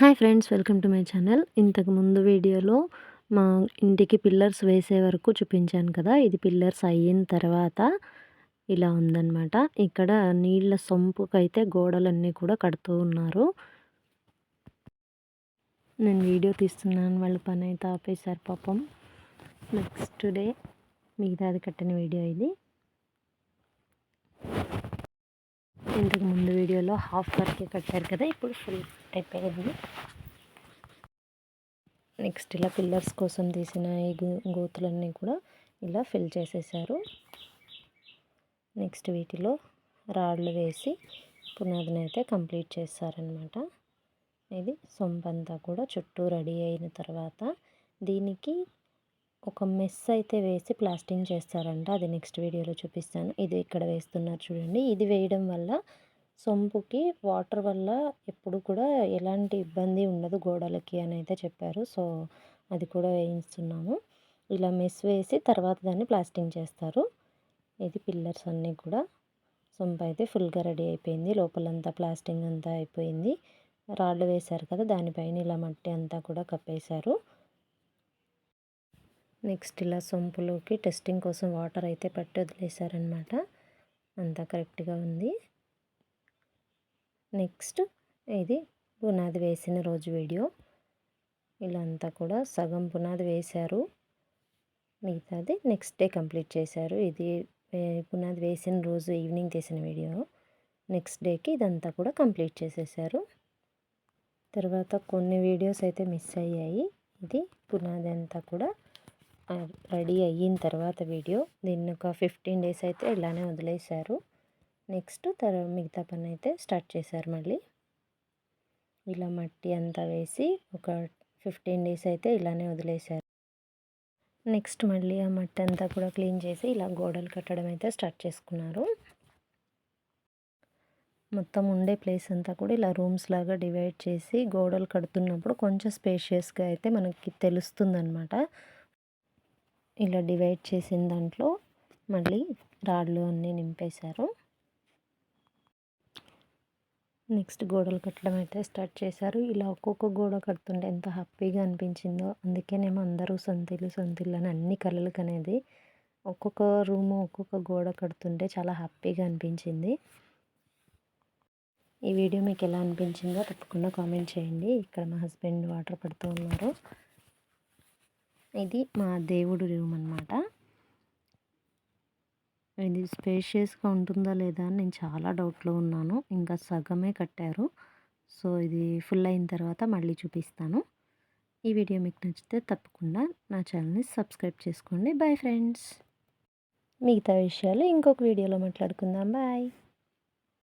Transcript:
Hi friends welcome to my channel. ఇంతకు ముందు వీడియోలో మా ఇంటికి పిల్లర్స్ వేసే వరకు చూపించాను కదా ఇది పిల్లర్స్ అయిన తర్వాత ఇలా ఉందన్నమాట. ఇక్కడ నీళ్ళ సొంపుకైతే గోడలన్నీ కూడా కడుతూ ఉన్నారు. నేను వీడియో తీస్తున్నాను వాళ్ళ పని అయితే ఆపేశారు పాపం. నెక్స్ట్ డే మిగతాది కట్టిన వీడియో ఇది. ఇంతకు ముందు హాఫ్ వరకే కట్టారు కదా ఇప్పుడు ఫుల్ అయిపోయింది నెక్స్ట్ ఇలా పిల్లర్స్ కోసం తీసిన ఈ గోతులన్నీ కూడా ఇలా ఫిల్ చేసేసారు. నెక్స్ట్ వీటిలో రాళ్ళు వేసి పునాదిని అయితే కంప్లీట్ చేస్తారనమాట ఇది సొంపంతా కూడా చుట్టూ రెడీ అయిన తర్వాత దీనికి ఒక మెస్ అయితే వేసి ప్లాస్టింగ్ చేస్తారంట. అది నెక్స్ట్ వీడియోలో చూపిస్తాను. ఇది ఇక్కడ వేస్తున్నారు చూడండి. ఇది వేయడం వల్ల సొంపుకి వాటర్ వల్ల ఎప్పుడు కూడా ఎలాంటి ఇబ్బంది ఉండదు గోడలకి అని అయితే చెప్పారు. సో అది కూడా వేయిస్తున్నాము. ఇలా మెస్ వేసి తర్వాత దాన్ని ప్లాస్టింగ్ చేస్తారు. ఇది పిల్లర్స్ అన్నీ కూడా. సొంపు అయితే ఫుల్గా రెడీ అయిపోయింది. లోపలంతా ప్లాస్టింగ్ అంతా అయిపోయింది. రాళ్ళు వేశారు కదా దానిపైన ఇలా మట్టి అంతా కూడా కప్పేశారు. నెక్స్ట్ ఇలా సొంపులోకి టెస్టింగ్ కోసం వాటర్ అయితే పట్టి వదిలేశారనమాట అంతా కరెక్ట్గా ఉంది. నెక్స్ట్ ఇది పునాది వేసిన రోజు వీడియో. ఇలా అంతా కూడా సగం పునాది వేశారు. మిగతాది నెక్స్ట్ డే కంప్లీట్ చేశారు. ఇది పునాది వేసిన రోజు ఈవినింగ్ తీసిన వీడియో. నెక్స్ట్ డేకి ఇదంతా కూడా కంప్లీట్ చేసేసారు తర్వాత కొన్ని వీడియోస్ అయితే మిస్ అయ్యాయి. ఇది పునాది అంతా కూడా రెడీ అయిన తర్వాత వీడియో. దీన్ని ఒక ఫిఫ్టీన్ డేస్ అయితే ఇలానే వదిలేశారు. నెక్స్ట్ తర్వాత మిగతా పని అయితే స్టార్ట్ చేశారు మళ్ళీ. ఇలా మట్టి అంతా వేసి ఒక ఫిఫ్టీన్ డేస్ అయితే ఇలానే వదిలేశారు. నెక్స్ట్ మళ్ళీ ఆ మట్టి అంతా కూడా క్లీన్ చేసి ఇలా గోడలు కట్టడం అయితే స్టార్ట్ చేసుకున్నారు. మొత్తం ఉండే ప్లేస్ అంతా కూడా ఇలా రూమ్స్ లాగా డివైడ్ చేసి గోడలు కడుతున్నప్పుడు కొంచెం స్పేషియస్గా అయితే మనకి తెలుస్తుందన్నమాట. ఇలా డివైడ్ చేసిన దాంట్లో మళ్ళీ రాళ్ళు అన్నీ నింపేశారు. నెక్స్ట్ గోడలు కట్టడం అయితే స్టార్ట్ చేశారు. ఇలా ఒక్కొక్క గోడ కడుతుంటే ఎంత హ్యాపీగా అనిపించిందో. అందుకేనేమో అందరూ సొంతిల్లు సొంతిల్లు అని అన్ని కళలకు అనేది ఒక్కొక్క రూము ఒక్కొక్క గోడ కడుతుంటే చాలా హ్యాపీగా అనిపించింది. ఈ వీడియో మీకు ఎలా అనిపించిందో తప్పకుండా కామెంట్ చేయండి. ఇక్కడ మా హస్బెండ్ వాటర్ పడుతూ ఉన్నారు. ఇది మా దేవుడు రూమ్ అనమాట ఇది స్పేషియస్గా ఉంటుందా లేదా అని నేను చాలా డౌట్లో ఉన్నాను. ఇంకా సగమే కట్టారు. సో ఇది ఫుల్ అయిన తర్వాత మళ్ళీ చూపిస్తాను. ఈ వీడియో మీకు నచ్చితే తప్పకుండా నా ఛానల్ని సబ్స్క్రైబ్ చేసుకోండి. Bye friends. మిగతా విషయాలు ఇంకొక వీడియోలో మాట్లాడుకుందాం. బాయ్.